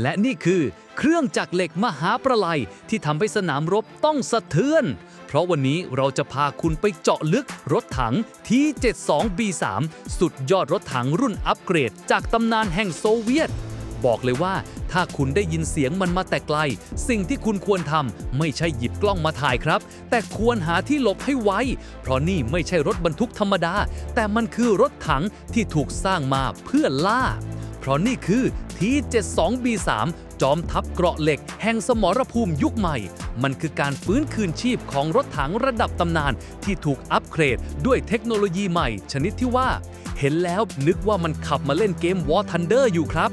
และนี่คือเครื่องจักรเหล็กมหาประไลที่ทำให้สนามรบต้องสะเทือน เพราะวันนี้เราจะพาคุณไปเจาะลึกรถถัง T72B3 สุดยอดรถถังรุ่นอัปเกรด จากตำนานแห่งโซเวียต บอกเลยว่าถ้าคุณได้ยินเสียงมันมาแต่ไกล สิ่งที่คุณควรทำไม่ใช่หยิบกล้องมาถ่ายครับ แต่ควรหาที่หลบให้ไวเพราะนี่ไม่ใช่รถบรรทุกธรรมดา แต่มันคือรถถังที่ถูกสร้างมาเพื่อล่า เพราะนี่คือ T72B3 จอมทัพเกราะเหล็ก แห่งสมรภูมิยุคใหม่ มันคือการฟื้นคืนชีพของรถถังระดับตำนาน ที่ถูกอัปเกรดด้วยเทคโนโลยีใหม่ ชนิดที่ว่า เห็นแล้วนึกว่ามันขับมาเล่นเกม War Thunder อยู่ครับ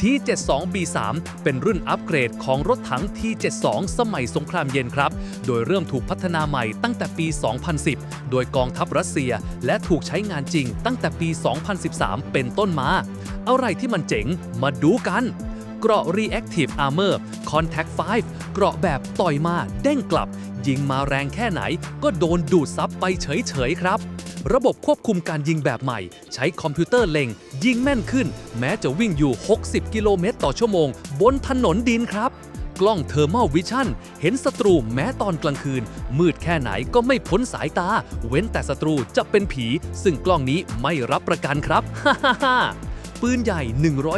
T72B3 เป็นรุ่นอัปเกรดของรถถัง T72 สมัยสงครามเย็นครับ โดยเริ่มถูกพัฒนาใหม่ตั้งแต่ปี 2010 โดยกองทัพรัสเซีย และถูกใช้งานจริงตั้งแต่ปี 2013 เป็นต้นมา อะไรที่มันเจ๋งมาดูกัน เกราะ Reactive Armor Contact 5 เกราะแบบต่อยมาเด้งกลับ ยิงมาแรงแค่ไหนก็โดนดูดซับไปเฉยๆครับ ระบบควบคุมการยิงแบบใหม่ ใช้คอมพิวเตอร์เล็ง ยิงแม่นขึ้น แม้จะวิ่งอยู่ 60 กิโลเมตรต่อชั่วโมง บนถนนดินครับกล้องเทอร์ม l วิชั่นเห็นศัตรูแม้ตอนกลางคืน มืดแค่ไหนก็ไม่พ้นสายตา เว้นแต่ศัตรูจะเป็นผี ซึ่งกล้องนี้ไม่รับประกันครับ ฮ่าฮ่าฮ่าปืนใหญ่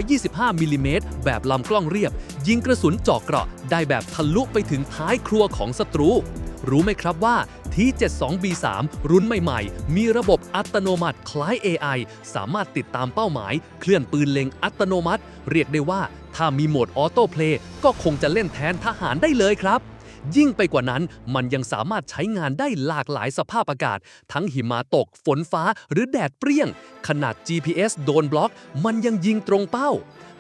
125มิลลิเมตรแบบลำกล้องเรียบ ยิงกระสุนเจาะเกราะ ได้แบบทะลุไปถึงท้ายครัวของศัตรู รู้ไหมครับว่า T72B3 รุ่นใหม่ๆ มีระบบอัตโนมัติคล้าย AI สามารถติดตามเป้าหมาย เคลื่อนปืนเล็งอัตโนมัติ เรียกได้ว่า ถ้ามีโหมดออโต้เพลย์ก็คงจะเล่นแทนทหารได้เลยครับ ยิ่งไปกว่านั้นมันยังสามารถใช้งานได้หลากหลายสภาพอากาศ ทั้งหิมะตก ฝนฟ้าหรือแดดเปรี้ยง ขนาด GPS โดนบล็อก มันยังยิงตรงเป้า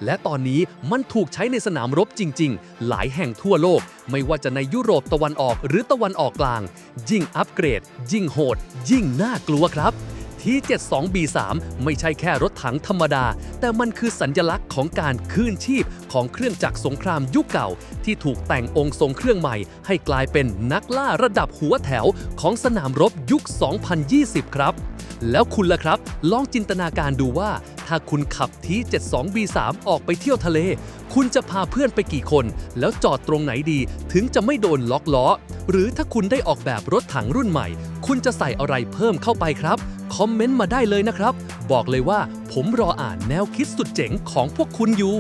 และตอนนี้มันถูกใช้ในสนามรบจริง ๆ หลายแห่งทั่วโลก ไม่ว่าจะในยุโรปตะวันออกหรือตะวันออกกลาง ยิ่งอัปเกรด ยิ่งโหด ยิ่งน่ากลัวครับ ที่ 72B3 ไม่ใช่แค่รถถังธรรมดา แต่มันคือสัญญลักษณ์ของการคืนชีพของเครื่องจักรสงครามยุคเก่า ที่ถูกแต่งองค์ทรงเครื่องใหม่ ให้กลายเป็นนักล่าระดับหัวแถวของสนามรบยุค 2020 ครับ แล้วคุณล่ะครับ ลองจินตนาการดูว่า ถ้าคุณขับที 72B3 ออกไปเที่ยวทะเล คุณจะพาเพื่อนไปกี่คน แล้วจอดตรงไหนดี ถึงจะไม่โดนล็อกล้อ หรือถ้าคุณได้ออกแบบรถถังรุ่นใหม่ คุณจะใส่อะไรเพิ่มเข้าไปครับ คอมเมนต์มาได้เลยนะครับ บอกเลยว่าผมรออ่านแนวคิดสุดเจ๋งของพวกคุณอยู่